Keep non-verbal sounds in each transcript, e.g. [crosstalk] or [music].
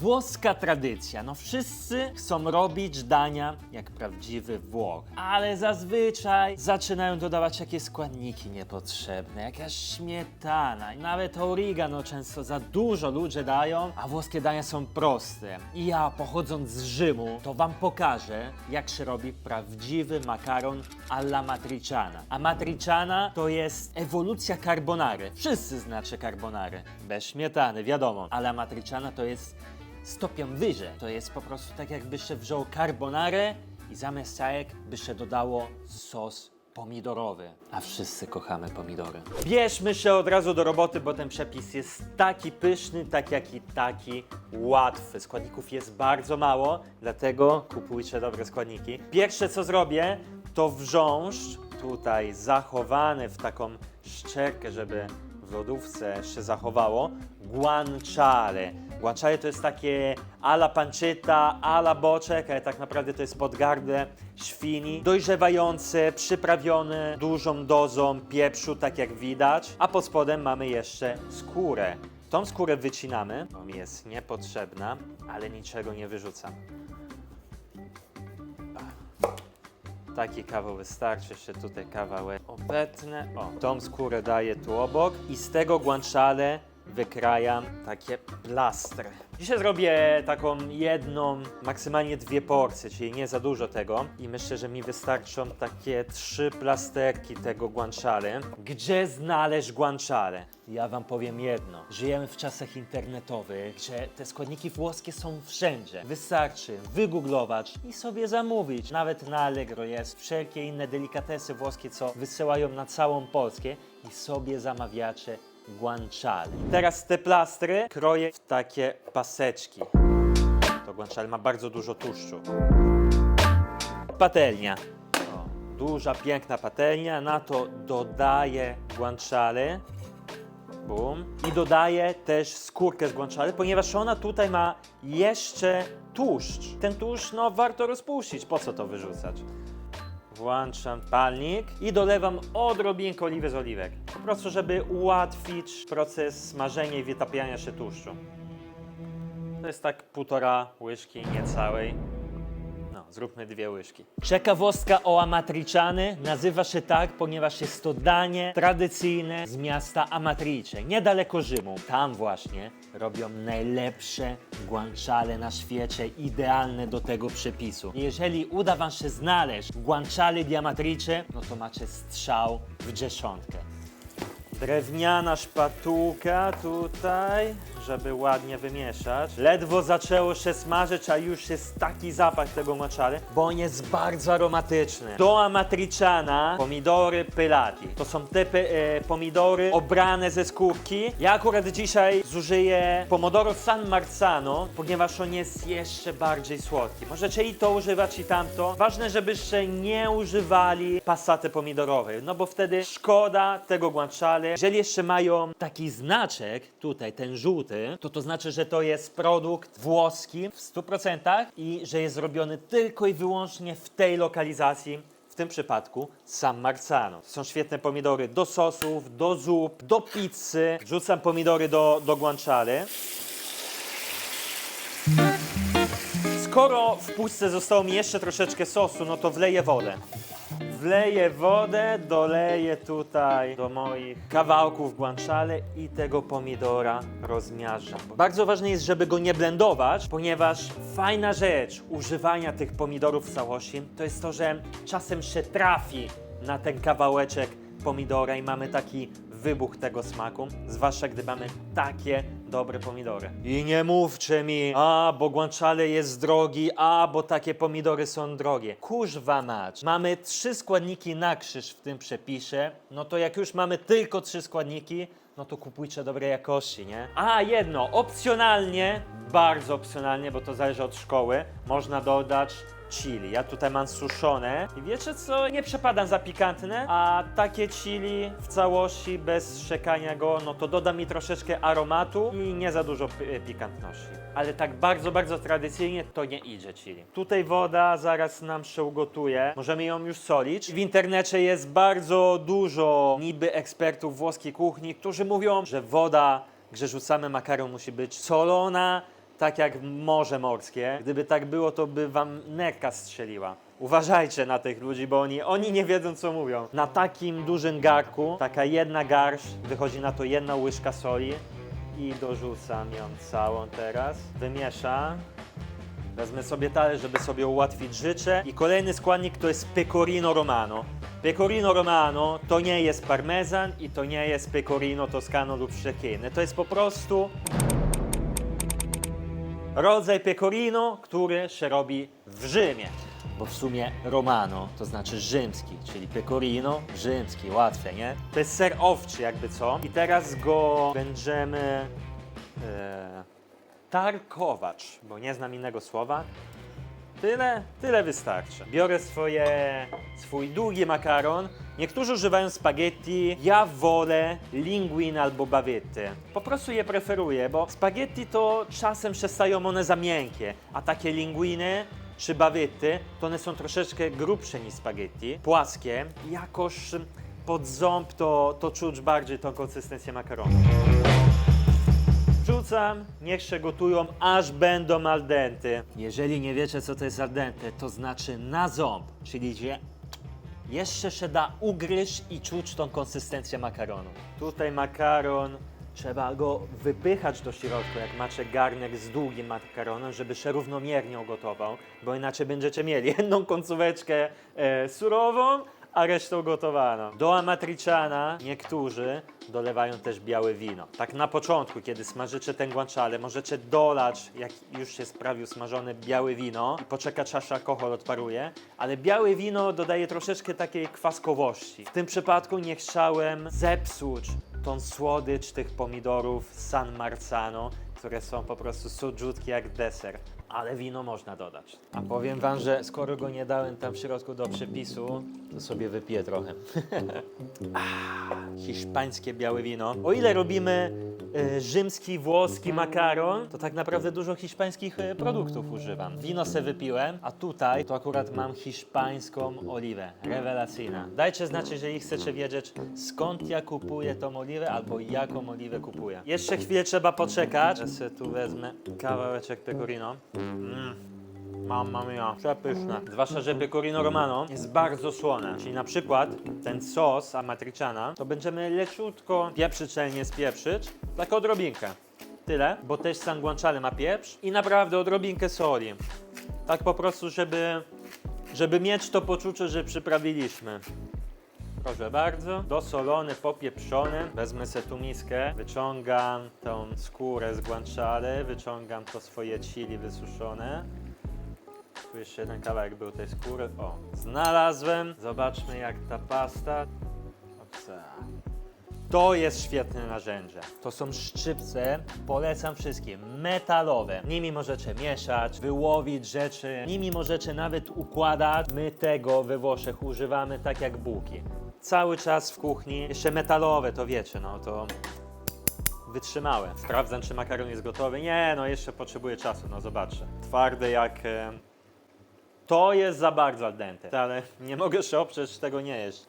Włoska tradycja. No wszyscy chcą robić dania jak prawdziwy Włoch, ale zazwyczaj zaczynają dodawać jakieś składniki niepotrzebne, jakaś śmietana, nawet oregano często za dużo ludzie dają, a włoskie dania są proste. I ja pochodząc z Rzymu, to wam pokażę, jak się robi prawdziwy makaron alla matriciana. A matriciana to jest ewolucja carbonary. Wszyscy znacie carbonary. Bez śmietany, wiadomo. Alla matriciana to jest stopień wyżej. To jest po prostu tak, jakby się wziął carbonarę i zamiast jajek by się dodało sos pomidorowy. A wszyscy kochamy pomidory. Bierzmy się od razu do roboty, bo ten przepis jest taki pyszny, tak jak i taki łatwy. Składników jest bardzo mało, dlatego kupujcie dobre składniki. Pierwsze co zrobię, to wrząż tutaj zachowany w taką szczerkę, żeby w lodówce się zachowało, guanciale. Guanciale to jest takie ala pancetta, ala boczek, ale tak naprawdę to jest podgardę świni, dojrzewające, przyprawione dużą dozą pieprzu, tak jak widać, a pod spodem mamy jeszcze skórę. Tą skórę wycinamy, bo mi jest niepotrzebna, ale niczego nie wyrzucam. Taki kawał wystarczy, jeszcze tutaj kawałek obetnę. O, tą skórę daję tu obok i z tego guanciale wykrajam takie plastry. Dzisiaj zrobię taką jedną, maksymalnie dwie porcje, czyli nie za dużo tego. I myślę, że mi wystarczą takie trzy plasterki tego guanciale. Gdzie znaleźć guanciale? Ja wam powiem jedno. Żyjemy w czasach internetowych, gdzie te składniki włoskie są wszędzie. Wystarczy wygooglować i sobie zamówić. Nawet na Allegro jest wszelkie inne delikatesy włoskie, co wysyłają na całą Polskę i sobie zamawiacie guanciale. Teraz te plastry kroję w takie paseczki. To guanciale ma bardzo dużo tłuszczu. Patelnia. O, duża, piękna patelnia. Na to dodaję guanciale. Bum. I dodaję też skórkę z guanciale, ponieważ ona tutaj ma jeszcze tłuszcz. Ten tłuszcz, no, warto rozpuścić. Po co to wyrzucać? Włączam palnik i dolewam odrobinkę oliwy z oliwek. Po prostu, żeby ułatwić proces smażenia i wytapiania się tłuszczu. To jest tak półtora łyżki niecałej. Zróbmy dwie łyżki. Ciekawostka o Amatriciany nazywa się tak, ponieważ jest to danie tradycyjne z miasta Amatrice, niedaleko Rzymu. Tam właśnie robią najlepsze guanciale na świecie, idealne do tego przepisu. Jeżeli uda wam się znaleźć guanciale di Amatrice, no to macie strzał w dziesiątkę. Drewniana szpatułka tutaj, żeby ładnie wymieszać. Ledwo zaczęło się smażyć, a już jest taki zapach tego moczary, bo on jest bardzo aromatyczny. Do amatriciana pomidory pylati. To są te e, pomidory obrane ze skórki. Ja akurat dzisiaj zużyję pomodoro San Marzano, ponieważ on jest jeszcze bardziej słodki. Możecie i to używać, i tamto. Ważne, żebyście nie używali pasaty pomidorowej, no bo wtedy szkoda tego guanciale. Jeżeli jeszcze mają taki znaczek, tutaj ten żółty, to to znaczy, że to jest produkt włoski w 100% i że jest zrobiony tylko i wyłącznie w tej lokalizacji. W tym przypadku San Marzano. Są świetne pomidory do sosów, do zup, do pizzy. Wrzucam pomidory do, do guanciale. Skoro w puszce zostało mi jeszcze troszeczkę sosu, no to wleję wodę. Wleję wodę, doleję tutaj do moich kawałków guanciale i tego pomidora rozmiażdżam. Bardzo ważne jest, żeby go nie blendować, ponieważ fajna rzecz używania tych pomidorów w całości to jest to, że czasem się trafi na ten kawałeczek pomidora i mamy taki wybuch tego smaku, zwłaszcza gdy mamy takie dobre pomidory. I nie mówcie mi, a bo guanciale jest drogi, a bo takie pomidory są drogie. Kurzwa mać. Mamy trzy składniki na krzyż w tym przepisie, no to jak już mamy tylko trzy składniki, no to kupujcie dobrej jakości, nie? A jedno, opcjonalnie, bardzo opcjonalnie, bo to zależy od szkoły, można dodać chili. Ja tutaj mam suszone i wiecie co, nie przepadam za pikantne, a takie chili w całości bez szczekania go, no to doda mi troszeczkę aromatu i nie za dużo pi- pikantności. Ale tak bardzo, bardzo tradycyjnie to nie idzie chili. Tutaj woda zaraz nam się ugotuje, możemy ją już solić. W internecie jest bardzo dużo niby ekspertów włoskiej kuchni, którzy mówią, że woda, gdzie rzucamy makaron musi być solona, tak jak morze morskie. Gdyby tak było, to by wam nerka strzeliła. Uważajcie na tych ludzi, bo oni, oni nie wiedzą, co mówią. Na takim dużym garku, taka jedna garść, wychodzi na to jedna łyżka soli i dorzucam ją całą teraz. Wymieszam. Wezmę sobie talerz, żeby sobie ułatwić życie. I kolejny składnik to jest pecorino romano. Pecorino romano to nie jest parmezan i to nie jest pecorino toscano lub szczekiny. To jest po prostu rodzaj pecorino, który się robi w Rzymie. Bo w sumie romano to znaczy rzymski, czyli pecorino rzymski, łatwe, nie? To jest ser owczy jakby co. I teraz go będziemy e, tarkować, bo nie znam innego słowa. Tyle, tyle wystarczy. Biorę swoje, swój długi makaron. Niektórzy używają spaghetti. Ja wolę linguine albo bawety. Po prostu je preferuję, bo spaghetti to czasem przestają one za miękkie, a takie linguine czy bawety to one są troszeczkę grubsze niż spaghetti, płaskie. Jakoś pod ząb to, to czuć bardziej tą konsystencję makaronu. Wrzucam, niech się gotują, aż będą al dente. Jeżeli nie wiecie, co to jest al dente, to znaczy na ząb, czyli że jeszcze się da ugryźć i czuć tą konsystencję makaronu. Tutaj makaron, trzeba go wypychać do środka, jak macie garnek z długim makaronem, żeby się równomiernie ugotował, bo inaczej będziecie mieli [laughs] jedną końcóweczkę e, surową, a resztą gotowaną. Do amatriciana niektórzy dolewają też białe wino. Tak na początku, kiedy smażycie ten guanciale, możecie dolać, jak już się sprawił smażone białe wino i poczekać aż alkohol odparuje, ale białe wino dodaje troszeczkę takiej kwaskowości. W tym przypadku nie chciałem zepsuć tą słodycz tych pomidorów San Marzano, które są po prostu słodziutkie jak deser. Ale wino można dodać. A powiem wam, że skoro go nie dałem tam w środku do przepisu, to sobie wypiję trochę. [laughs] Ah, hiszpańskie białe wino. O ile robimy e, rzymski, włoski makaron, to tak naprawdę dużo hiszpańskich e, produktów używam. Wino se wypiłem, a tutaj to akurat mam hiszpańską oliwę. Rewelacyjna. Dajcie znać, jeżeli chcecie wiedzieć, skąd ja kupuję tą oliwę, albo jaką oliwę kupuję. Jeszcze chwilę trzeba poczekać. Ja sobie tu wezmę kawałeczek pecorino. Mm. Mamma mia, przepyszne. Zwłaszcza, że pecorino romano jest bardzo słone. Czyli na przykład ten sos amatriciana, to będziemy leciutko pieprzyć, celnie spieprzyć, tak odrobinkę. Tyle, bo też San Guanciale ma pieprz i naprawdę odrobinkę soli. Tak po prostu, żeby, żeby mieć to poczucie, że przyprawiliśmy. Proszę bardzo, dosolony, popieprzony. Wezmę sobie tu miskę, wyciągam tą skórę z guanciale, wyciągam to swoje chili wysuszone. Tu jeszcze jeden kawałek był tej skóry. O, znalazłem. Zobaczmy jak ta pasta. Opsa. To jest świetne narzędzie. To są szczypce, polecam wszystkim, metalowe. Nimi możecie mieszać, wyłowić rzeczy, nimi możecie nawet układać. My tego we Włoszech używamy tak jak bułki. Cały czas w kuchni, jeszcze metalowe, to wiecie, no to wytrzymałe. Sprawdzam, czy makaron jest gotowy. Nie, no jeszcze potrzebuję czasu, no zobaczę. Twarde jak... E... To jest za bardzo al dente, ale nie mogę się oprzeć, tego nie jeść.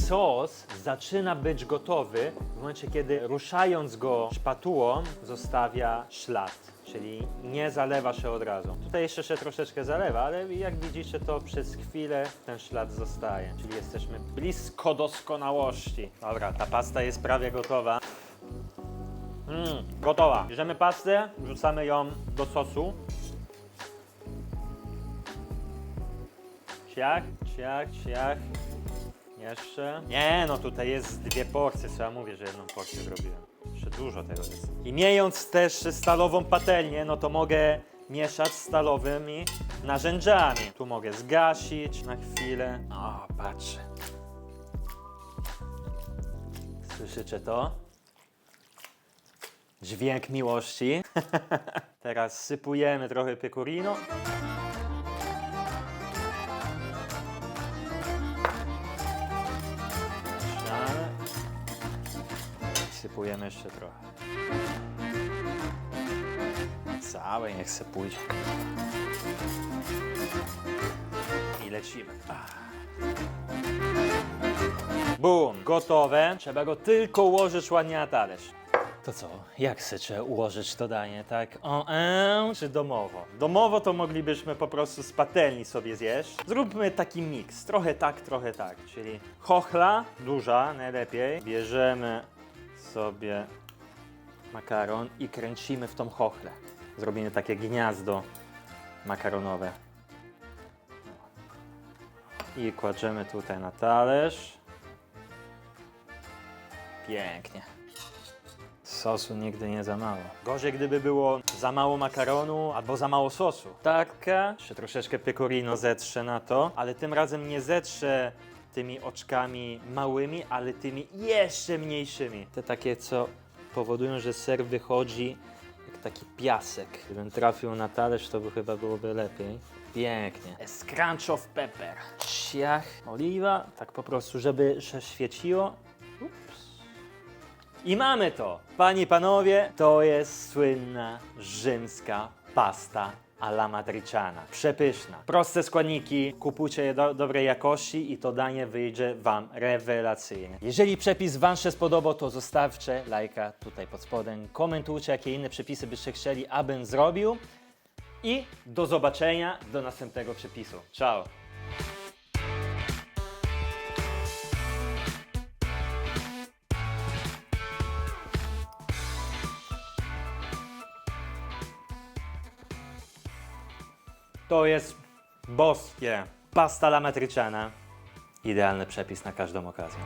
Sos zaczyna być gotowy w momencie, kiedy ruszając go szpatułą zostawia ślad, czyli nie zalewa się od razu. Tutaj jeszcze się troszeczkę zalewa, ale jak widzicie to przez chwilę ten ślad zostaje, czyli jesteśmy blisko doskonałości. Dobra, ta pasta jest prawie gotowa. Mm, gotowa. Bierzemy pastę, wrzucamy ją do sosu. Ciach, ciach, ciach. Jeszcze? Nie, no tutaj jest dwie porcje, co ja mówię, że jedną porcję zrobiłem. Jeszcze dużo tego jest. I mając też stalową patelnię, no to mogę mieszać stalowymi narzędziami. Tu mogę zgasić na chwilę. O, patrzę. Słyszycie to? Dźwięk miłości. [laughs] Teraz sypujemy trochę pecorino. Sypujemy jeszcze trochę. Całe niech se pójdzie. I lecimy. Bum, gotowe. Trzeba go tylko ułożyć ładnie na talerz. To co, jak chcecie ułożyć to danie, tak? O, e, czy domowo? Domowo to moglibyśmy po prostu z patelni sobie zjeść. Zróbmy taki miks, trochę tak, trochę tak, czyli chochla, duża najlepiej. Bierzemy sobie makaron i kręcimy w tą chochlę. Zrobimy takie gniazdo makaronowe. I kładziemy tutaj na talerz. Pięknie. Sosu nigdy nie za mało. Gorzej, gdyby było za mało makaronu albo za mało sosu. Taka, jeszcze troszeczkę pecorino zetrze na to, ale tym razem nie zetrze tymi oczkami małymi, ale tymi jeszcze mniejszymi. Te takie, co powodują, że ser wychodzi jak taki piasek. Gdybym trafił na talerz, to by chyba byłoby lepiej. Pięknie. A Scrunch of pepper. Ciach, oliwa, tak po prostu, żeby się świeciło. Ups. I mamy to. Panie i panowie, to jest słynna rzymska pasta alla matriciana. Przepyszna. Proste składniki, kupujcie je do dobrej jakości i to danie wyjdzie Wam rewelacyjnie. Jeżeli przepis Wam się spodobał, to zostawcie lajka tutaj pod spodem. Komentujcie, jakie inne przepisy byście chcieli, abym zrobił. I do zobaczenia do następnego przepisu. Ciao! To jest boskie. Pasta la matriciana. Idealny przepis na każdą okazję.